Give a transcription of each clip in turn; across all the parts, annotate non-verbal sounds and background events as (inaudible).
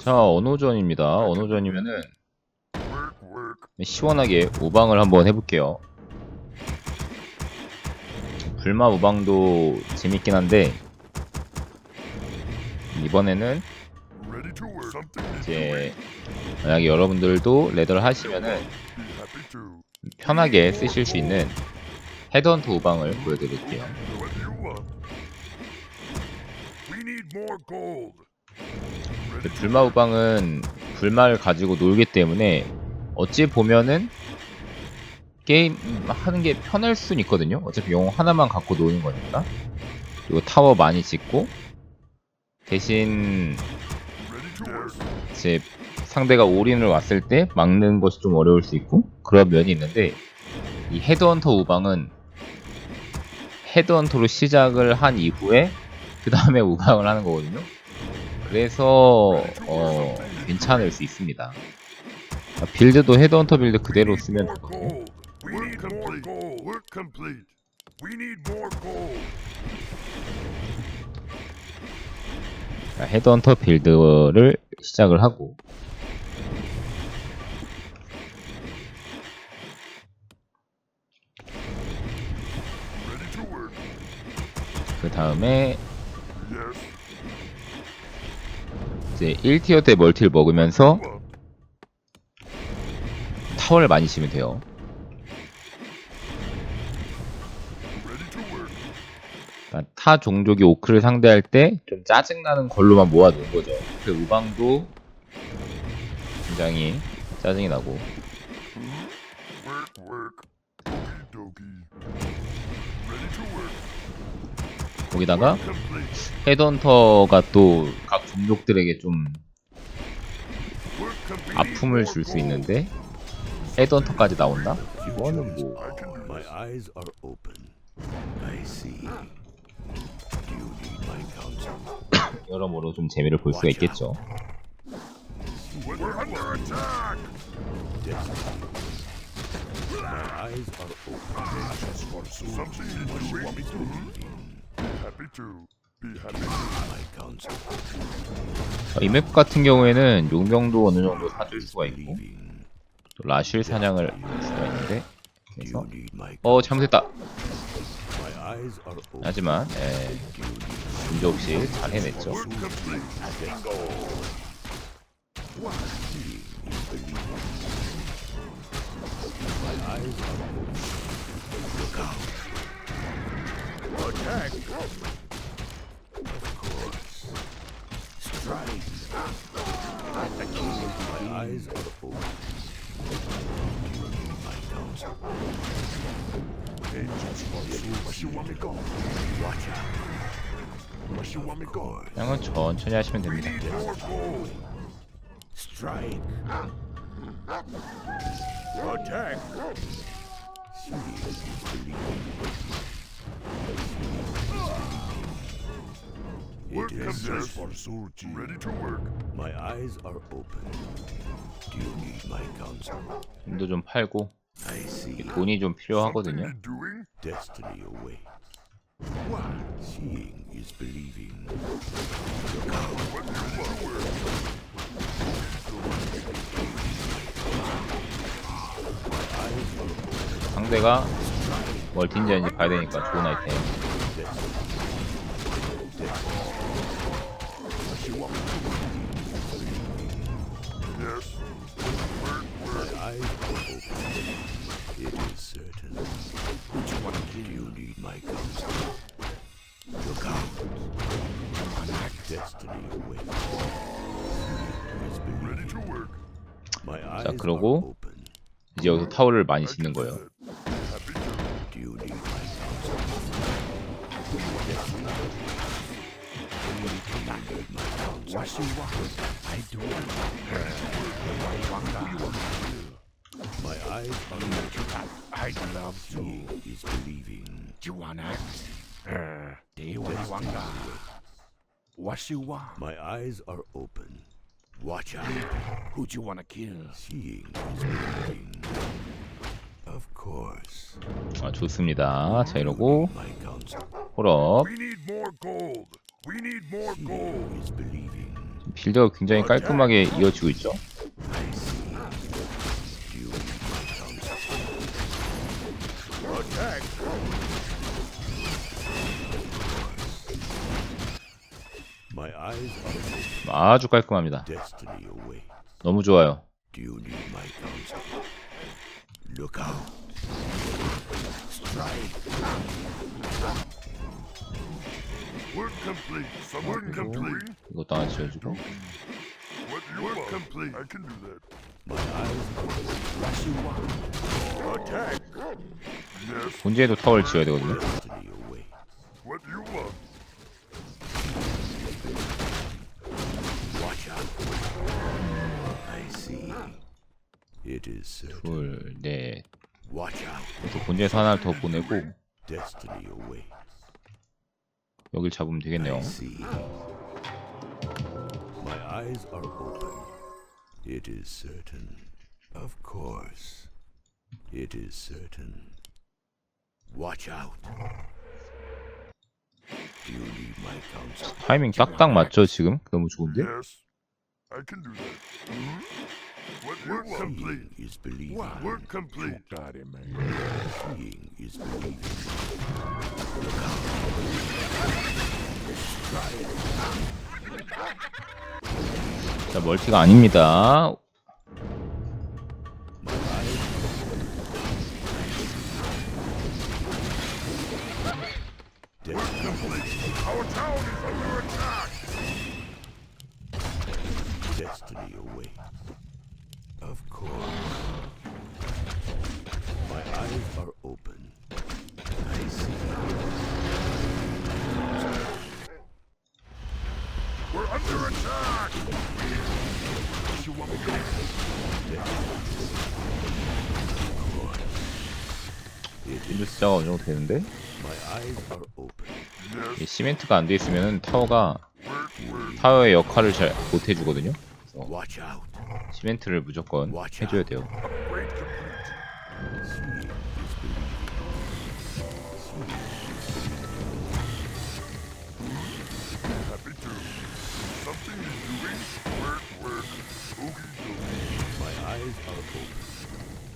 자, 언호전입니다. 언호전이면은 Work, work. 시원하게 우방을 한번 해볼게요. 불마 우방도 재밌긴 한데 이번에는 이제 만약에 여러분들도 레더를 하시면은. 편하게 쓰실 수 있는 헤드헌터 우방을 보여드릴게요. 그 불마 우방은 불마를 가지고 놀기 때문에 어찌 보면은 게임 하는 게 편할 순 있거든요. 어차피 영웅 하나만 갖고 노는 거니까. 그리고 타워 많이 짓고 대신. 이제 상대가 올인을 왔을 때 막는 것이 좀 어려울 수 있고 그런 면이 있는데 이 헤드헌터 우방은 헤드헌터로 시작을 한 이후에 그 다음에 (laughs) 우방을 하는 거거든요. 그래서 어, 괜찮을 수 있습니다. 아, 빌드도 헤드헌터 빌드 그대로 쓰면. 자, 헤드헌터 빌드를 시작을 하고. 그 다음에 Yes. 이제 1티어 때 멀티를 먹으면서? 타워를 많이 치면 돼요. 타 종족이 오크를 상대할 때 좀 짜증나는 걸로만 모아놓은 거죠. 그 우방도 굉장히 짜증이 나고 Work, work. Okie dokie. Ready to work. 거기다가. 헤드헌터가 또 각 종족들에게 좀. 아픔을 줄 수 있는데 헤드헌터까지 나온다? 이거는 뭐 you? 여러모로 좀 재미를 볼 수가 있겠죠. My eyes are open. Something to do. Want me to? Happy 이 맵 같은 경우에는 용병도 어느 정도 사줄 수가 있고. 또 라실 사냥을 할 수가 있는데 그래서 어 잘못했다. 하지만 예, 문제 없이 잘 해냈죠. Work complete. My eyes are open. Look out. Attack. Of course. Strike. My eyes are open. Do you need my counsel? What you want me go? Watch out. What you want me go? 그냥은 천천히 하시면 됩니다. Need more gold. Strike. Attack. Work It is complete. for Surji. Ready to work. My eyes are open. Do you need my counsel? 힘도 좀 팔고 I see. 돈이 좀 필요하거든요. doing? Destiny awaits. What? Seeing is believing. What you work? 상대가 멀티인지 아닌지 봐야 되니까 좋은 아이템. 자, 그러고. 이제 여기서 타워를 많이 짓는 거예요. My eyes are open. I'd love to. Seeing is believing. Do you want act? Uh, they want wanga. What you want? My eyes are open. Watch out. Who do you wanna kill? Seeing is believing. Of course. 아, 좋습니다. 자 이러고. 홀업 We need more gold. We need more gold. Seeing is believing. 빌드가 굉장히 깔끔하게 이어지고 있죠. 아주 깔끔합니다. 너무 좋아요. Complete. Someone complete. 이것도 하나 지어주고. Yes. 본진에도 타워를 지어야 되거든요. 둘, 넷. Watch out. 또 본진에서 하나를 더 보내고. 여길 잡으면 되겠네요. I see. My eyes are open. It is certain. Of course. It is certain. Watch out. Do you need my counsel? 타이밍 딱딱 맞죠 지금? 너무 좋은데? You Work complete. Is believing. Work complete. Got it, man. Seeing is believing. 자 멀티가 아닙니다. Our town is under attack. Destiny awaits. Of course. My eyes are open. I see. We're under attack. What you want me to do? 빌드 숫자가 어느 정도 되는데 My eyes are open. 이게 시멘트가 안 돼 있으면 타워가. 타워의 역할을 잘 못 해주거든요. Watch out. 시멘트를 무조건 해줘야 돼요. My eyes are open.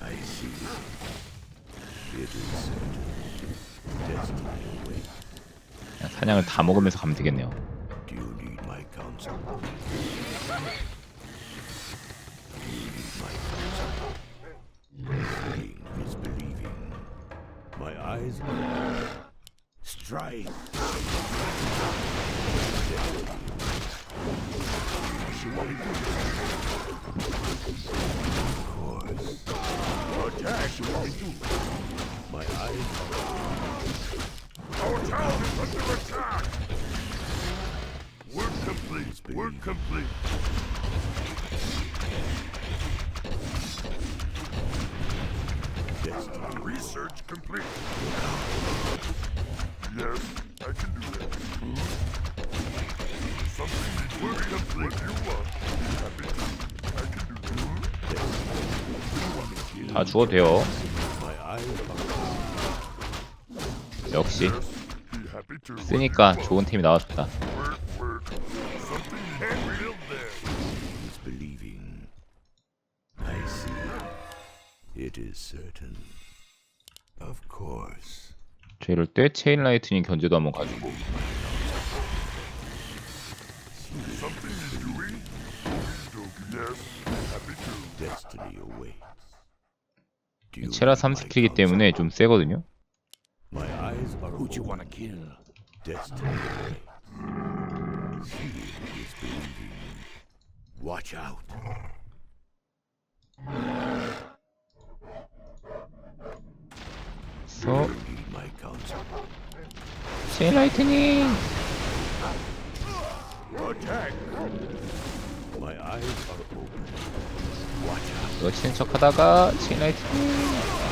I see. It is certain. Destiny awaits. 그냥 사냥을 다 먹으면서 가면 되겠네요. Town is under attack. Work complete. Work complete. Destiny. Research complete. Yes, I can do that. Something needs work complete. What you want? Happy. I can do that. 다 죽어도 돼요. 역시. 쓰니까 좋은 팀이 course. 저 이럴 때 체인 라이트닝 견제도 한번 가지고 체라 need my 3스킬이기 때문에 좀 세거든요. Destiny. Seeing is believing. Watch out. need my counsel. 체인 라이트닝 Attack. My eyes are open. Watch out. 이거 치는 척 하다가 체인 라이트닝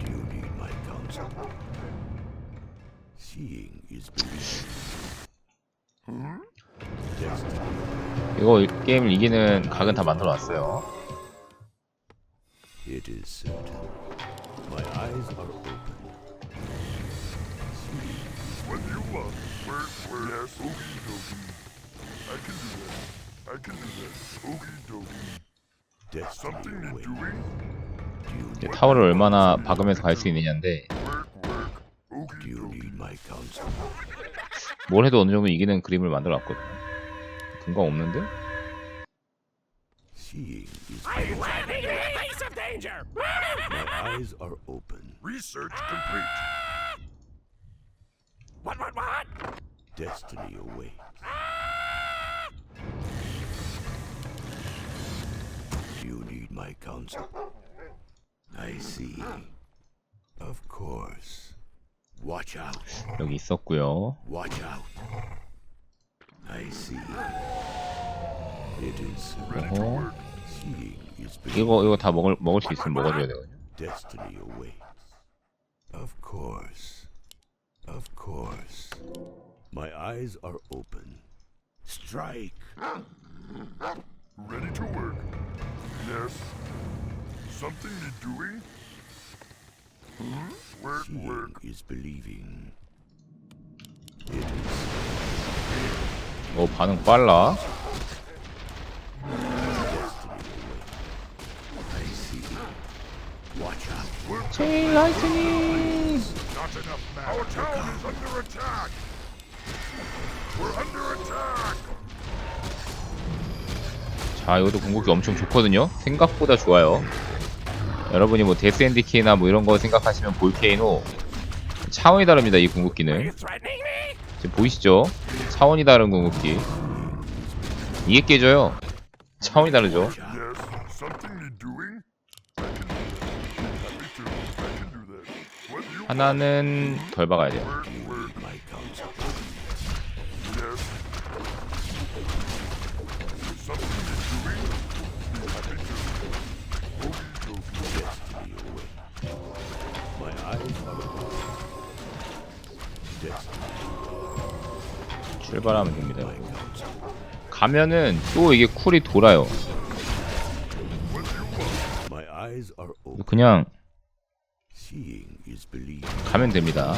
Do you need my counsel? Seeing is believing. 이거 이- 게임을 이기는 각은 다 만들어 놨어요. It is certain. My eyes are open. When you want, word, word, yes, okie dokie. I can do that. I can do that. Okie dokie. 이제 need, 타워를 얼마나 박으면서 갈 수 있느냐인데 Work, work. do Okie you dokie. need my counsel? 뭘 해도 어느 정도 이기는 그림을 만들어 놨거든요. 근거 없는데? Seeing is Are you landing in the face of danger? my eyes are open. Research complete. What, what, what? Destiny awaits. my counsel? I see. Of course. Watch out. 여기 있었고요. Watch out. I see. It is 어허. seeing is believing. 이거 이거 다 먹을 먹을 수 있으면 먹어줘야 되거든요. Destiny awaits. Of course. Of course. My eyes are open. Strike. Ready to work. Yes. Something need doing? Hmm? Work, Seeing work. is believing. It is 어 반응 빨라. I see. Watch out. 제일 라이트닝. Not enough man. Our town is under attack. We're under attack. 자 이것도 궁극기 엄청 좋거든요. 생각보다 좋아요. 여러분이 뭐 데스앤디키나 뭐 이런 거 생각하시면 볼케이노 차원이 다릅니다. 이 궁극기는? 지금 보이시죠? 차원이 다른 궁극기. 이게 깨져요. 차원이 다르죠. 하나는 덜 박아야 돼요. 출발하면 됩니다. 가면은 또 이게 쿨이 돌아요. 그냥. 가면 됩니다.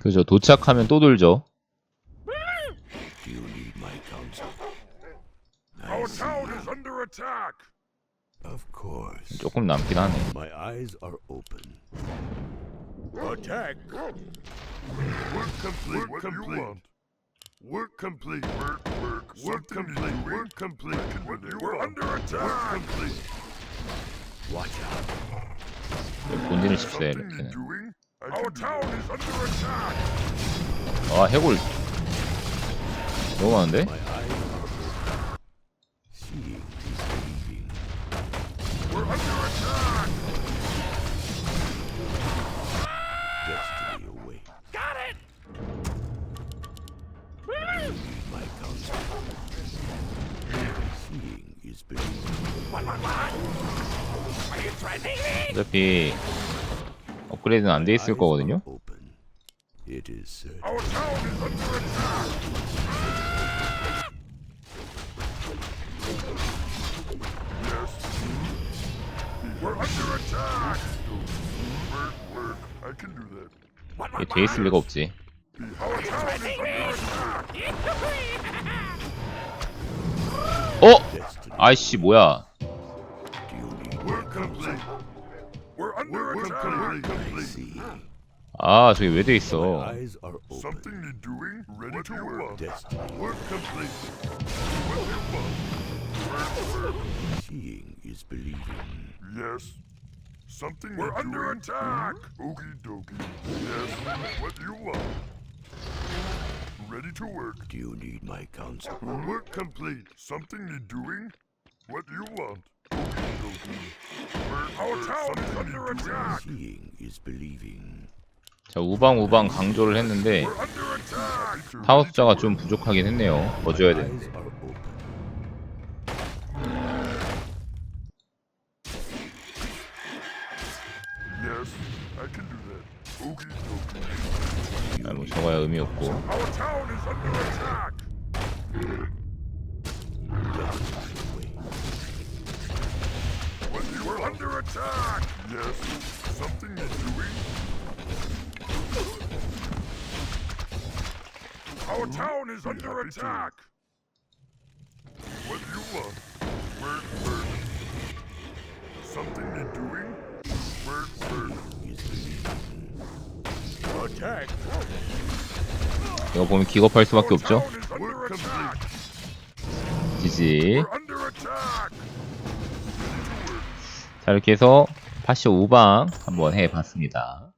그죠. 도착하면 또 돌죠. town is under attack. Of course. 조금 남긴 하네. My eyes are open. Attack! Work complete. Work complete. You want? Work complete. Work, work. Work complete. Work complete. What do you We're under attack. Work complete. Watch out. 본진을 칩어요 Something 이렇게는. need doing? Our town is under attack. 아 해골 너무 많은데? 어차피 업그레이드는 안 돼 있을 거거든요. are Open. It is certain. Our town is under attack. Yes. We're under attack. Work, work. I can do that. What, 이게 what, 돼 있을 리가 없지. 어? 아이씨 뭐야? 아 저기 왜 돼 My 있어? eyes are open. Something need doing? Ready to work. Destiny. Work complete. What do you want? Work, work. Seeing is believing. Yes. Something We're under attack. Okie dokie. Yes. What do you want? Ready to work. Do you need my counsel? Work complete. Something need doing? What do you want? Okie dokie. Work, Our town is under attack. Seeing is believing. 자 우방 우방 강조를 했는데. 타워 숫자가 좀 부족하긴 했네요 더 줘야 되는데 are open. Yes, I can do that. Okie dokie. 아, 뭐 저거야 의미 없고 town is under attack. What do you want? Word, word. Something you doing? Word, word. Attack. 이거 보면 기겁할 수밖에 없죠. 지지 We're under attack. 자 이렇게 해서 파쇼 우방 한번 해봤습니다